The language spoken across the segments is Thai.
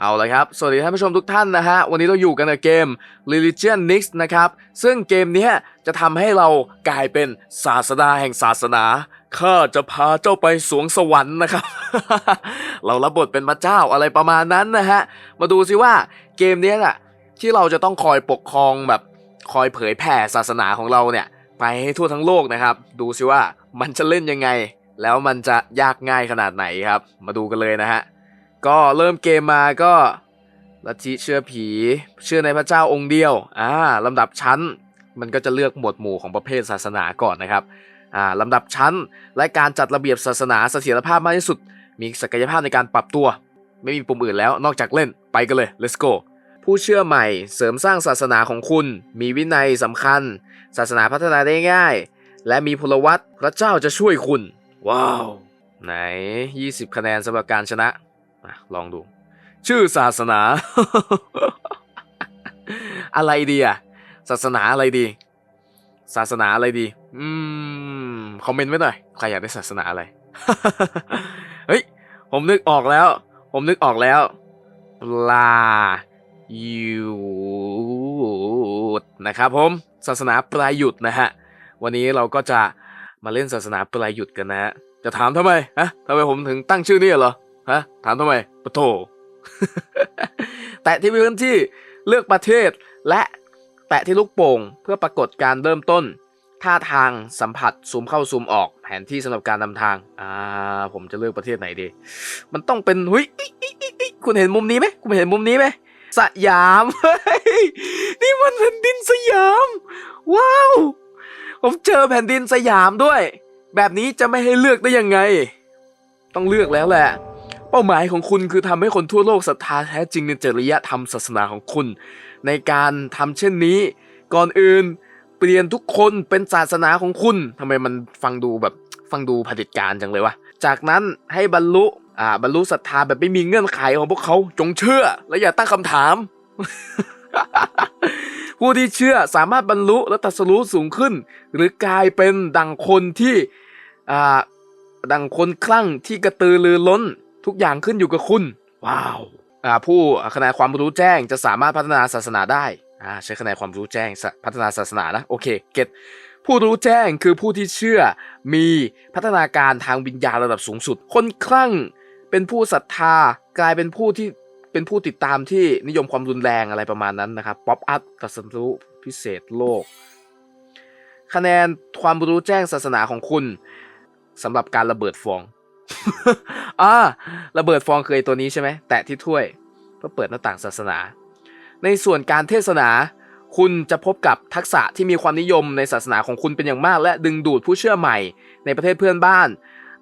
เอาละครับ สวัสดีท่านผู้ชมทุกท่านนะฮะ วันนี้เราอยู่กันในเกม Religion Nix นะครับ ซึ่งเกมนี้จะทำให้เรากลายเป็นศาสดาแห่งศาสนา ข้าจะพาเจ้าไปสวงสวรรค์นะครับ เรารับบทเป็นพระเจ้าอะไรประมาณนั้นนะฮะ มาดูสิว่าเกมนี้ยน่ะที่เราจะต้องคอยปกครองแบบคอยเผยแผ่ศาสนาของเราเนี่ย ไปให้ทั่วทั้งโลกนะครับ ดูสิว่ามันจะเล่นยังไง แล้วมันจะยากง่ายขนาดไหนครับ มาดูกันเลยนะฮะ ก็เริ่มเกมมาก็ลัทธิเชื่อผี เชื่อในพระเจ้าองค์เดียวอ่าลำดับชั้นมันก็จะเลือกหมวดหมู่ของประเภทศาสนาก่อนนะครับอ่าลำดับชั้นและการจัดระเบียบศาสนาเสถียรภาพมากที่สุด มีศักยภาพในการปรับตัว ไม่มีปุ่มอื่นแล้วนอกจากเล่นไปกันเลย let's go ผู้เชื่อใหม่เสริมสร้างศาสนาของคุณ มีวินัยสำคัญ ศาสนาพัฒนาได้ง่าย และมีพลวัตพระเจ้าจะช่วยคุณ ว้าว ไหน 20 คะแนนสำหรับการชนะะลองดู ชื่อศาสนา อะไรดีอะศาสนาอะไรดี ศาสนาอะไรดี อืม คอมเมนต์ไว้หน่อย ใครอยากได้ศาสนาอะไร เฮ้ย ผมนึกออกแล้ว ผมนึกออกแล้ว ปลายุดนะครับผม ศาสนาปลายหยุดนะฮะ วันนี้เราก็จะมาเล่นศาสนาปลายหยุดกันนะฮะ จะถามทำไมฮะทำไมผมถึงตั้งชื่อนี้เหรอ ฮะถามทำไมปะโถ แตะที่พื้นที่เลือกประเทศ และแตะที่ลูกโป่งเพื่อปรากฏการเริ่มต้น ท่าทางสัมผัสซูมเข้าซูมออกแผนที่สำหรับการนำทาง อ่า ผมจะเลือกประเทศไหนดี มันต้องเป็นหุยคุณเห็นมุมนี้ไหมคุณเห็นมุมนี้ไหมสยามเฮ้ยนี่มันแผ่นดินสยาม ว้าว ผมเจอแผ่นดินสยามด้วย แบบนี้จะไม่ให้เลือกได้ยังไง ต้องเลือกแล้วแหละ ป้าหมายของคุณคือทำให้คนทั่วโลกศรัทธาแท้จริงในจริยธรรมศาสนาของคุณ ในการทำเช่นนี้ ก่อนอื่น เปลี่ยนทุกคนเป็นศาสนาของคุณทำไมมันฟังดูแบบฟังดูผด็จการจังเลยวะ จากนั้นให้บรรลุอ่าบรรลุศรัทธาแบบไม่มีเงื่อนไขของพวกเขาจงเชื่อ และอย่าตั้งคำถาม ผู้ที่เชื่อสามารถบรรลุและตรัสรู้สูงขึ้น หรือกลายเป็นดังคนที่อ่าดังคนคลั่งที่กระตือรือร้น ทุกอย่างขึ้นอยู่กับคุณ ว้าวอ่าผู้คะแนนความรู้แจ้งจะสามารถพัฒนาศาสนาได้อ่าใช้คะแนนความรู้แจ้งสะพัฒนาศาสนานะโอเคเก็ตผู้รู้แจ้งคือผู้ที่เชื่อมีพัฒนาการทางวิญญาณระดับสูงสุด คนคลั่งเป็นผู้ศรัทธากลายเป็นผู้ที่เป็นผู้ติดตามที่นิยมความรุนแรงอะไรประมาณนั้นนะครับป๊อปอัพตัสรู้พิเศษโลก คะแนนความรู้แจ้งศาสนาของคุณสำหรับการระเบิดฟอง อ่าระเบิดฟองเคือไอตัวนี้ใช่ไหมแตะที่ถ้วยเพื่อเปิดหน้าต่างศาสนา ในส่วนการเทศนา คุณจะพบกับทักษะที่มีความนิยมในศาสนาของคุณเป็นอย่างมาก และดึงดูดผู้เชื่อใหม่ในประเทศเพื่อนบ้าน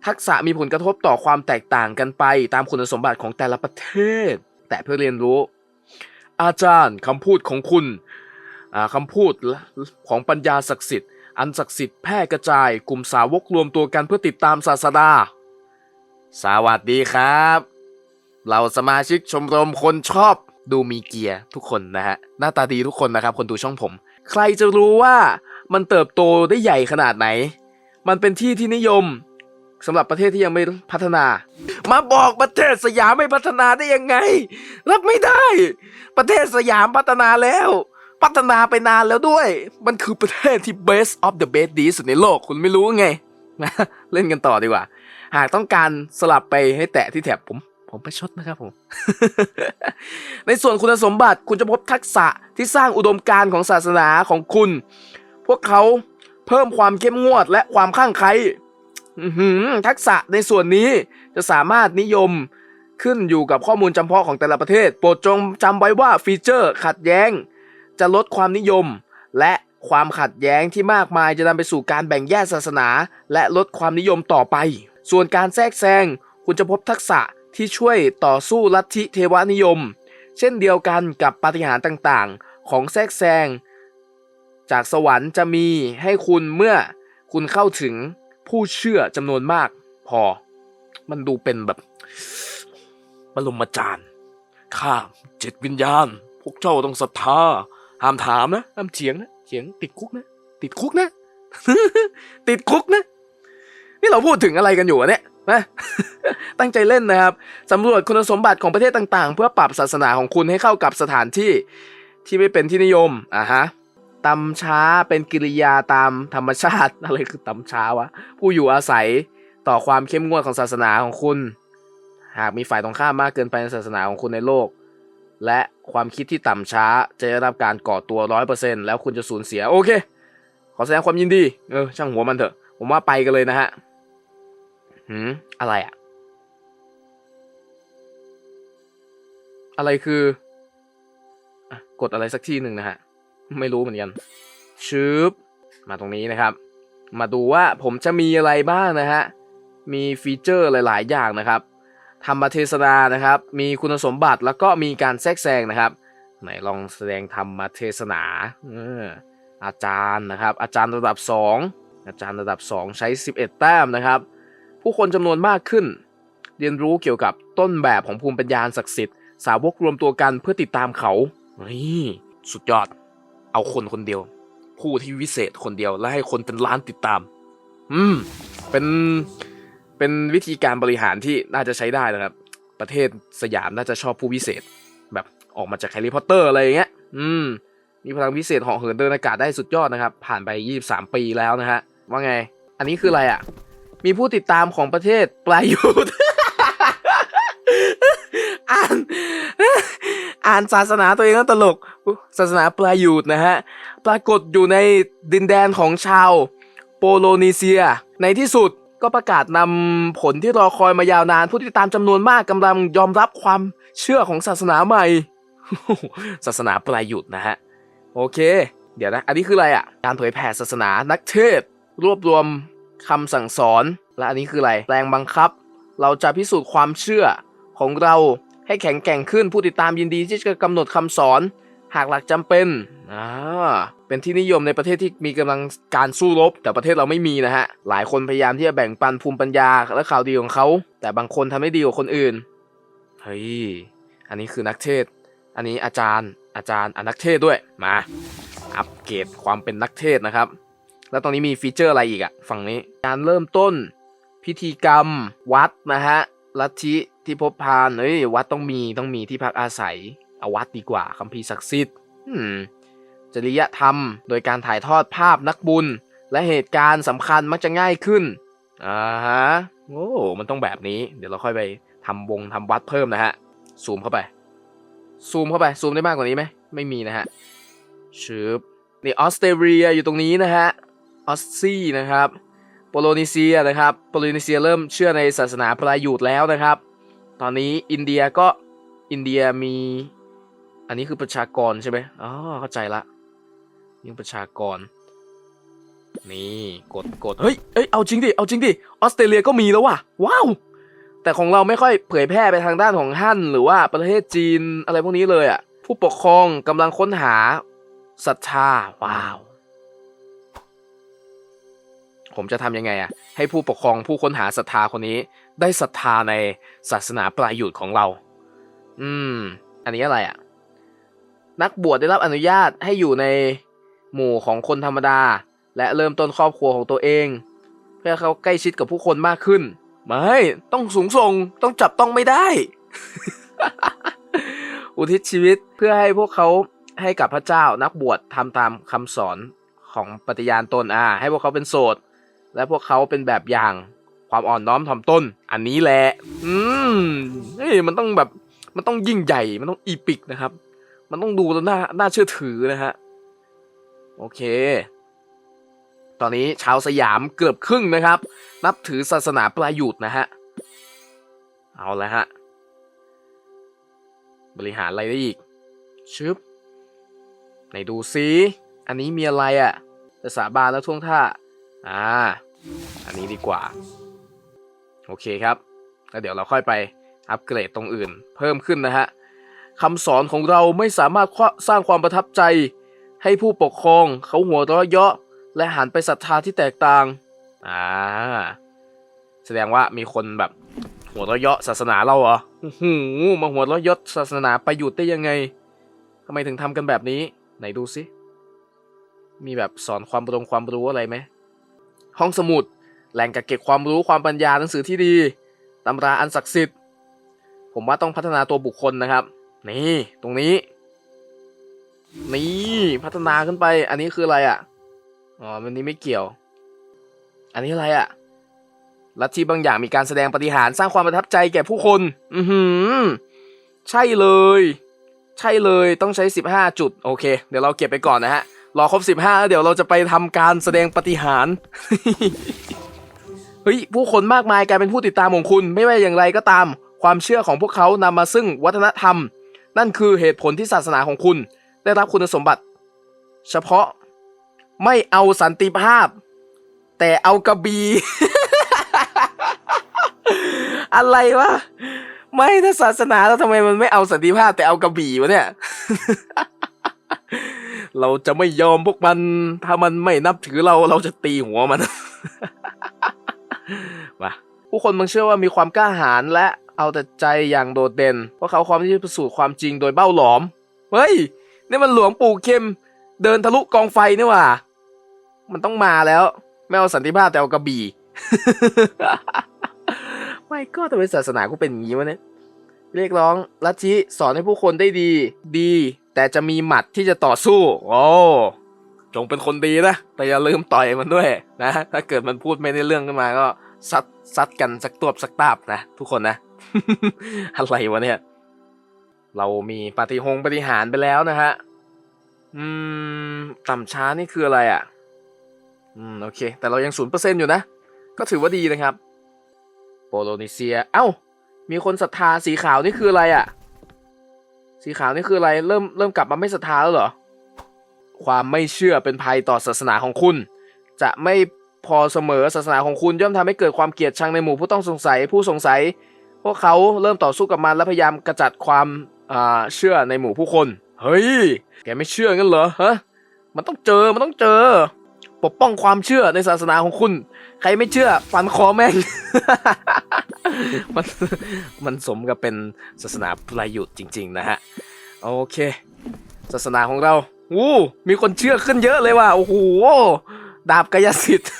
ทักษะมีผลกระทบต่อความแตกต่างกันไป ตามคุณสมบัติของแต่ละประเทศ แต่เพื่อเรียนรู้ อาจารย์คำพูดของคุณอ่าคำพูดของปัญญาศักดิ์สิทธิ์อันศักดิ์สิทธิ์แพร่กระจายกลุ่มสาวกรวมตัวกันเพื่อติดตามศาสดา สวัสดีครับเราสมาชิกชมรมคนชอบดูมีเกียร์ทุกคนนะฮะหน้าตาดีทุกคนนะครับ คนดูช่องผม ใครจะรู้ว่ามันเติบโตได้ใหญ่ขนาดไหน มันเป็นที่ที่นิยมสำหรับประเทศที่ยังไม่พัฒนา มาบอกประเทศสยามไม่พัฒนาได้ยังไง รับไม่ได้ ประเทศสยามพัฒนาแล้ว พัฒนาไปนานแล้วด้วย มันคือประเทศที่ best of the best ดีสุดในโลกคุณไม่รู้ไง เล่นกันต่อดีกว่า หากต้องการสลับไปให้แตะที่แถบผม ผมไปชดนะครับผม ในส่วนคุณสมบัติคุณจะพบทักษะที่สร้างอุดมการณ์ของศาสนาของคุณ พวกเขาเพิ่มความเข้มงวดและความข้างใครทักษะในส่วนนี้จะสามารถนิยมขึ้นอยู่กับข้อมูลจำเพาะของแต่ละประเทศ โปรดจงจำไว้ว่าฟีเจอร์ขัดแย้ง จะลดความนิยม และความขัดแย้งที่มากมายจะนำไปสู่การแบ่งแยกศาสนา และลดความนิยมต่อไป ส่วนการแทรกแซงคุณจะพบทักษะที่ช่วยต่อสู้ลัทธิเทวนิยม เช่นเดียวกันกับปาฏิหาริย์ต่างๆ ของแทรกแซง จากสวรรค์จะมีให้คุณเมื่อคุณเข้าถึงผู้เชื่อจำนวนมากพอ มันดูเป็นแบบบรมจารย์ข้าจิตวิญญาณ พวกเจ้าต้องศรัทธาห้ามถามนะห้ามเถียงนะเถียงติดคุกนะ ติดคุกนะ ติดคุกนะ นี่เราพูดถึงอะไรกันอยู่เนี่ยนะตั้งใจเล่นนะครับสำรวจคุณสมบัติของประเทศต่างๆ เพื่อปรับศาสนาของคุณให้เข้ากับสถานที่ที่ไม่เป็นที่นิยมอะฮะตำช้าเป็นกิริยาตามธรรมชาติอะไรคือตำช้าวะผู้อยู่อาศัยต่อความเข้มงวดของศาสนาของคุณ หากมีฝ่ายตรงข้ามมากเกินไปในศาสนาของคุณในโลก และความคิดที่ต่ำช้าจะได้รับการก่อตัวร้อยเปอร์เซ็นแล้วคุณจะสูญเสียโอเค ขอแสดงความยินดีเออช่างหัวมันเถอะ ผมว่าไปกันเลยนะฮะ หืมอะไรอะอะไรคืออกดอะไรสักที่หนึ่งนะฮะ ไม่รู้เหมือนกันชืบมาตรงนี้นะครับ มาดูว่าผมจะมีอะไรบ้างนะฮะ มีฟีเจอร์หลาย ๆ อย่างนะครับธรรมเทศนานะครับ มีคุณสมบัติแล้วก็มีการแทรกแซงนะครับ ไหนลองแสดงธรรมเทศนาอออาจารย์นะครับ อาจารย์ระดับ 2 อาจารย์ระดับ 2 ใช้ 11 แต้มนะครับ ผู้คนจำนวนมากขึ้น เรียนรู้เกี่ยวกับต้นแบบของภูมิปัญญาศักดิ์สิทธิ์สาวกรวมตัวกันเพื่อติดตามเขานี่สุดยอด เอาคนคนเดียว ผู้ที่วิเศษคนเดียวและให้คนเป็นล้านติดตาม อืม เป็นเป็นวิธีการบริหารที่น่าจะใช้ได้นะครับ ประเทศสยามน่าจะชอบผู้วิเศษ แบบออกมาจากแฮร์รี่พอตเตอร์อะไรอย่างเงี้ย อืม มีพลังพิเศษเหาะเหินเดินอากาศได้สุดยอดนะครับ ผ่านไป 23 ปีแล้วนะฮะ ว่าไง อันนี้คืออะไรอะ มีผู้ติดตามของประเทศปลายยุทธอ่านอ่านศาสนาตัวเองก็ตลก ศาสนาปลายยุทธนะฮะ ปรากฏอยู่ในดินแดนของชาวโปโลนีเซีย ในที่สุดก็ประกาศนำผลที่รอคอยมายาวนาน ผู้ติดตามจำนวนมากกำลังยอมรับความเชื่อของศาสนาใหม่ ศาสนาปลายยุทธนะฮะ โอเค เดี๋ยวนะ อันนี้คืออะไรอะ การเผยแผ่ศาสนานักเทศ รวบรวม คำสั่งสอน และอันนี้คืออะไร แรงบังคับ เราจะพิสูจน์ความเชื่อของเราให้แข็งแกร่งขึ้นผู้ติดตามยินดีที่จะกำหนดคำสอน หากหลักจำเป็นอ่าเป็นที่นิยมในประเทศที่มีกำลังการสู้รบ แต่ประเทศเราไม่มีนะฮะ หลายคนพยายามที่จะแบ่งปันภูมิปัญญาและข่าวดีของเขา แต่บางคนทำได้ดีกว่าคนอื่น เฮ้ย อันนี้คือนักเทศ อันนี้อาจารย์ อาจารย์อนักเทศด้วย มา อัปเกรดความเป็นนักเทศนะครับ แล้วตรงนี้มีฟีเจอร์อะไรอีกอะฝั่งนี้ การเริ่มต้น พิธีกรรม วัดนะฮะ ลัทธิที่พบพานเฮ้ยวัดต้องมีต้องมีที่พักอาศัยเอาวัดดีกว่าคัมภีร์ศักดิ์สิทธิ์จริยธรรม โดยการถ่ายทอดภาพนักบุญ และเหตุการณ์สำคัญมักจะง่ายขึ้นอ่าฮะโอ้มันต้องแบบนี้ เดี๋ยวเราค่อยไปทำวงทำวัดเพิ่มนะฮะซูมเข้าไป ซูมเข้าไปซูมได้มากกว่านี้ไหมไม่มีนะฮะชืบนี่ออสเตรเลียอยู่ตรงนี้นะฮะ ออสซี่นะครับโปโลนีเซียนะครับโปโลนีเซียเริ่มเชื่อในศาสนาพรายุทธ์แล้วนะครับ ตอนนี้อินเดียก็อินเดียมี อันนี้คือประชากรใช่ไหมอ๋อเข้าใจละยิ่งประชากร นี่กดกดเฮ้ยเอ้ยเอาจริงดิเอาจริงดิออสเตรเลียก็มีแล้วว่ะว้าวแต่ของเราไม่ค่อยเผยแพร่ไปทางด้านของฮั่นหรือว่าประเทศจีนอะไรพวกนี้เลยอะผู้ปกครองกำลังค้นหาศรัทธาว้าว ผมจะทำยังไงอะให้ผู้ปกครองผู้ค้นหาศรัทธาคนนี้ ได้ศรัทธาในศาสนาปลายหยุดของเรา อืม อันนี้อะไรอะนักบวชได้รับอนุญาตให้อยู่ในหมู่ของคนธรรมดา และเริ่มต้นครอบครัวของตัวเอง เพื่อเขาใกล้ชิดกับผู้คนมากขึ้น ไม่ ต้องสูงส่งต้องจับต้องไม่ได้ อุทิศชีวิตเพื่อให้พวกเขาให้กับพระเจ้านักบวชทำตามคำสอนของปฏิญาณตนอ่าให้พวกเขาเป็นโสด และพวกเขาเป็นแบบอย่างความอ่อนน้อมถ่อมตนอันนี้แหละ อืมเฮ้ยมันต้องแบบมันต้องยิ่งใหญ่มันต้องอีปิกนะครับ มันต้องดูแล้วน่าน่าเชื่อถือนะฮะโอเค ตอนนี้ชาวสยามเกือบครึ่งนะครับ นับถือศาสนาปลายหยุดนะฮะเอาละฮะบริหารอะไรได้อีกชึบไหนดูซิอันนี้มีอะไรอะ่ะจะสาบานแล้วท่วงท่า อ่า อันนี้ดีกว่า โอเคครับ แล้วเดี๋ยวเราค่อยไปอัปเกรดตรงอื่น เพิ่มขึ้นนะฮะคำสอนของเราไม่สามารถสร้างความประทับใจ ให้ผู้ปกครองเขาหัวเราะเยาะ และหันไปศรัทธาที่แตกต่าง อ่า แสดงว่ามีคนแบบหัวเราะเยาะศาสนาเราเหรอโอ้โหมาหัวเราะเยาะศาสนาไปหยุดได้ยังไงทำไมถึงทำกันแบบนี้ ไหนดูซิมีแบบสอนความรงความรู้อะไรไหม ห้องสมุด แหล่งกักเก็บความรู้ความปัญญาหนังสือที่ดีตำราอันศักดิ์สิทธิ์ผมว่าต้องพัฒนาตัวบุคคลนะครับ นี่ตรงนี้ นี่พัฒนาขึ้นไป อันนี้คืออะไรอะ่ะอ๋อมันนี้ไม่เกี่ยว อันนี้อะไรอะ่ะลัทธิบางอย่างมีการแสดงปฏิหารสร้างความประทับใจแก่ผู้คน อือหือ ใช่เลย ใช่เลยต้องใช้ 15 จุด โอเค เดี๋ยวเราเก็บไปก่อนนะฮะ รอครบ15แล้วเดี๋ยวเราจะไปทำการแสดงปฏิหารเฮ้ยผู้คนมากมายกลายเป็นผู้ติดตามของคุณ ไม่ว่าอย่างไรก็ตาม ความเชื่อของพวกเขานำมาซึ่งวัฒนธรรม นั่นคือเหตุผลที่ศาสนาของคุณ ได้รับคุณสมบัติ เฉพาะไม่เอาสันติภาพ แต่เอากระบี อะไรวะ ไม่ถ้าศาสนาแล้วทำไมมันไม่เอาสันติภาพแต่เอากระบี่วะเนี่ย เราจะไม่ยอมพวกมัน ถ้ามันไม่นับถือเราเราจะตีหัวมัน มาผู้คนบางเชื่อว่ามีความกล้าหาญและเอาแต่ใจอย่างโดดเด่น เพราะเขาความที่จะพิสูจน์ความจริงโดยเบ้าหลอม เฮ้ย นี่มันหลวงปู่เข้ม เดินทะลุกองไฟนี่ว่า มันต้องมาแล้ว ไม่เอาสันติภาพแต่เอากระบี่ไม่ก็ต่เป็นศาสนากูเป็นอย่างนี้วะเนี่ยเรียกร้องลัทธิสอนให้ผู้คนได้ดี ดี แต่จะมีหมัดที่จะต่อสู้ โอ้จงเป็นคนดีนะ แต่อย่าลืมต่อยมันด้วยนะ ถ้าเกิดมันพูดไม่ได้เรื่องขึ้นมาก็ซัดซัดกันสักตัวสักตาบนะ ทุกคนนะ อะไรวะเนี่ย เรามีปาฏิหงปฏิหารไปแล้วนะฮะ อืม ต่ำช้านี่คืออะไรอะ อืม โอเค แต่เรายังศูนย์เปอร์เซ็นอยู่นะ ก็ถือว่าดีนะครับ โปโลนีเซีย เอ้า มีคนศรัทธาสีขาวนี่คืออะไรอะ สีขาวนี่คืออะไร เริ่มเริ่มกลับมาไม่ศรัทธาแล้วเหรอ ความไม่เชื่อเป็นภัยต่อศาสนาของคุณ จะไม่พอเสมอศาสนาของคุณย่อมทำให้เกิดความเกลียดชังในหมู่ผู้ต้องสงสัยผู้สงสัย พวกเขาเริ่มต่อสู้กับมันและพยายามกระจัดความอ่าเชื่อในหมู่ผู้คน เฮ้ย แกไม่เชื่องั้นเหรอฮะ มันต้องเจอ มันต้องเจอ ปกป้องความเชื่อในศาสนาของคุณ ใครไม่เชื่อฟันคอแม่ง มันมันสมกับเป็นศาสนาประยุทธ์จริง ๆ นะฮะ โอเค ศาสนาของเราวู้มีคนเชื่อขึ้นเยอะเลยว่ะ โอ้โห ดาบกายสิทธิ์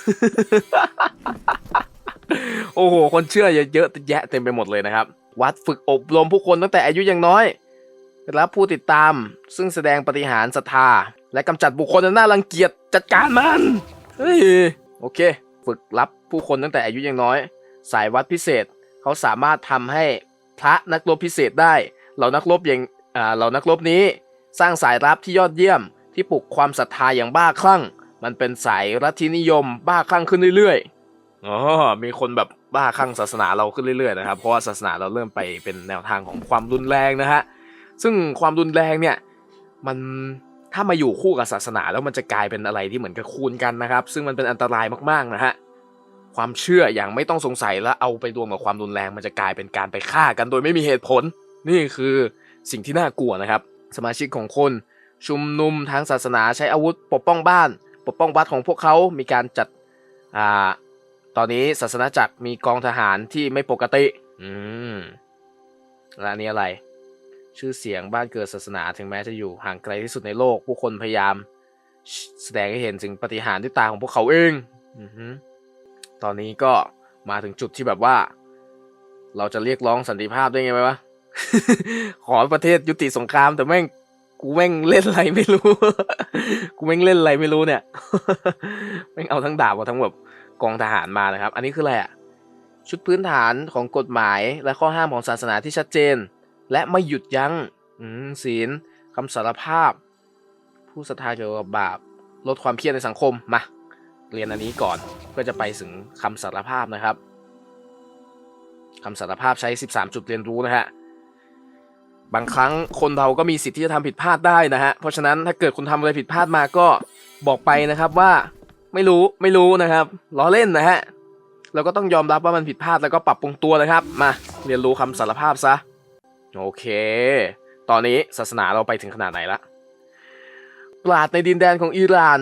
โอ้โห คนเชื่อเยอะแยะเต็มไปหมดเลยนะครับ วัดฝึกอบรมผู้คนตั้งแต่อายุยังน้อยรับผู้ติดตาม ซึ่งแสดงปฏิหารศรัทธา และกำจัดบุคคลน่ารังเกียจจัดการมัน เฮ้ย โอเค ฝึกรับผู้คนตั้งแต่อายุยังน้อย สายวัดพิเศษ เขาสามารถทำให้พระนักรบพิเศษได้ เหล่านักรบอย่างเหล่านักรบนี้ สร้างสายรับที่ยอดเยี่ยม ที่ปลุกความศรัทธาอย่างบ้าคลั่ง มันเป็นสายรัฐนิยม บ้าคลั่งขึ้นเรื่อยๆอ๋อมีคนแบบบ้าคลั่งศาสนาเราขึ้นเรื่อยๆนะครับ เพราะว่าศาสนาเราเริ่มไปเป็นแนวทางของความรุนแรงนะฮะ ซึ่งความรุนแรงเนี่ยมันถ้ามาอยู่คู่กับศาสนาแล้วมันจะกลายเป็นอะไรที่เหมือนกับคูณกันนะครับ ซึ่งมันเป็นอันตรายมากๆนะฮะ ความเชื่ออย่างไม่ต้องสงสัยแล้วเอาไปรวมกับความรุนแรงมันจะกลายเป็นการไปฆ่ากันโดยไม่มีเหตุผล นี่คือสิ่งที่น่ากลัวนะครับ สมาชิกของคนชุมนุมทางศาสนาใช้อาวุธปกป้องบ้าน ปกป้องวัดของพวกเขามีการจัดอ่าตอนนี้ศาสนาจักรมีกองทหารที่ไม่ปกติ อืมและอันนี้อะไร ชื่อเสียงบ้านเกิดศาสนาถึงแม้จะอยู่ห่างไกลที่สุดในโลก ผู้คนพยายาม แสดงให้เห็นถึงปฏิหารด้วยตาของพวกเขาเอง อือ ตอนนี้ก็มาถึงจุดที่แบบว่า เราจะเรียกร้องสันติภาพได้ไงไหมวะ ขอประเทศยุติสงคราม แต่แม่งกูแม่งเล่นอะไรไม่รู้ กูแม่งเล่นอะไรไม่รู้เนี่ย แม่งเอาทั้งดาบเอาทั้งแบบกองทหารมานะครับ อันนี้คืออะไรอะชุดพื้นฐานของกฎหมายและข้อห้ามของศาสนาที่ชัดเจน และไม่หยุดยัง้งศีลคำสารภาพ ผู้ศรัทธาเกี่ยวกับบาป ลดความเครียดในสังคมมา เรียนอันนี้ก่อนเพื่อจะไปถึงคำสารภาพนะครับคำสารภาพใช้ 13 จุดเรียนรู้นะฮะบางครั้งคนเราก็มีสิทธิ์ที่จะทำผิดพลาดได้นะฮะเพราะฉะนั้นถ้าเกิดคุณทำอะไรผิดพลาดมาก็บอกไปนะครับว่าไม่รู้ไม่รู้นะครับล้อเล่นนะฮะเราก็ต้องยอมรับว่ามันผิดพลาดแล้วก็ปรับปรุงตัวนะครับ มาเรียนรู้คำสารภาพซะโอเค ตอนนี้ศาสนาเราไปถึงขนาดไหนละปราดในดินแดนของอิหร่าน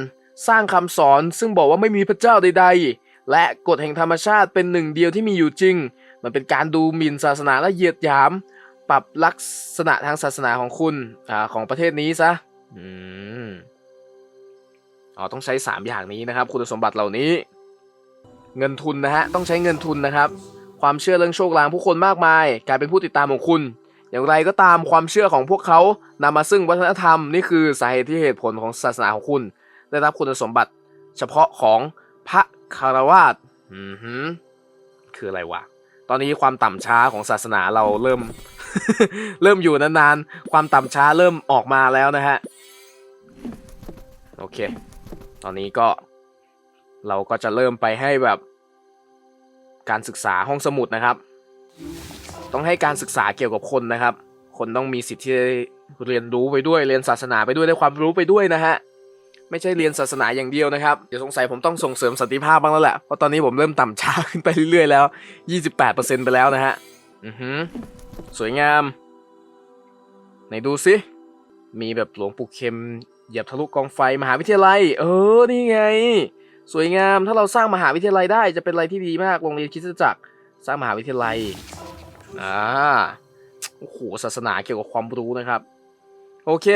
สร้างคำสอนซึ่งบอกว่าไม่มีพระเจ้าใด ๆ และกฎแห่งธรรมชาติเป็นหนึ่งเดียวที่มีอยู่จริง มันเป็นการดูหมิ่นศาสนาและเหยียดหยาม ปรับลักษณะทางศาสนาของคุณอของประเทศนี้ซะอืมอ๋อต้องใช้ 3 อย่างนี้นะครับ คุณสมบัติเหล่านี้ เงินทุนนะฮะต้องใช้เงินทุนนะครับ ความเชื่อเรื่องโชคลางผู้คนมากมายกลายเป็นผู้ติดตามของคุณ อย่างไรก็ตามความเชื่อของพวกเขานำมาซึ่งวัฒนธรรมนี่คือสาเหตุที่เหตุผลของศาสนาของคุณ ได้รับคุณสมบัติ เฉพาะของพระคารวาสคืออะไรวะ ตอนนี้ความต่ำช้าของศาสนาเราเริ่ม เริ่มอยู่นานๆ ความต่ำช้าเริ่มออกมาแล้วนะฮะ โอเค ตอนนี้ก็ เราก็จะเริ่มไปให้แบบ การศึกษาห้องสมุดนะครับ ต้องให้การศึกษาเกี่ยวกับคนนะครับ คนต้องมีสิทธิ์ที่เรียนรู้ไปด้วย เรียนศาสนาไปด้วยได้ความรู้ไปด้วยนะฮะ ไม่ใช่เรียนศาสนาอย่างเดียวนะครับ เดี๋ยวสงสัยผมต้องส่งเสริมสันติภาพบ้างแล้วแหละ เพราะตอนนี้ผมเริ่มต่ำช้าขึ้นไปเรื่อยๆแล้ว 28%ไปแล้วนะฮะ อือหือ สวยงาม ไหนดูสิมีแบบหลวงปู่เข็มเหยียบทะลุกองไฟมหาวิทยาลัย เออ นี่ไง สวยงาม ถ้าเราสร้างมหาวิทยาลัยได้จะเป็นอะไรที่ดีมาก โรงเรียนคริสตจักร สร้างมหาวิทยาลัย อ่า โอ้โห ศาสนาเกี่ยวกับความรู้นะครับ โอเค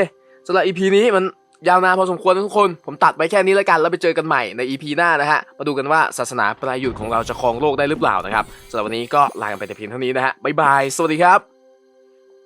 สำหรับ EP นี้มัน ยาวนานพอสมควรทุกคน ผมตัดไว้แค่นี้แล้วกันแล้วไปเจอกันใหม่ใน EP หน้านะฮะ มาดูกันว่าศาสนาประยุทธ์ของเราจะครองโลกได้หรือเปล่านะครับสำหรับวันนี้ก็ลากันไปแต่เพียงเท่านี้นะฮะบ๊ายบาย สวัสดีครับ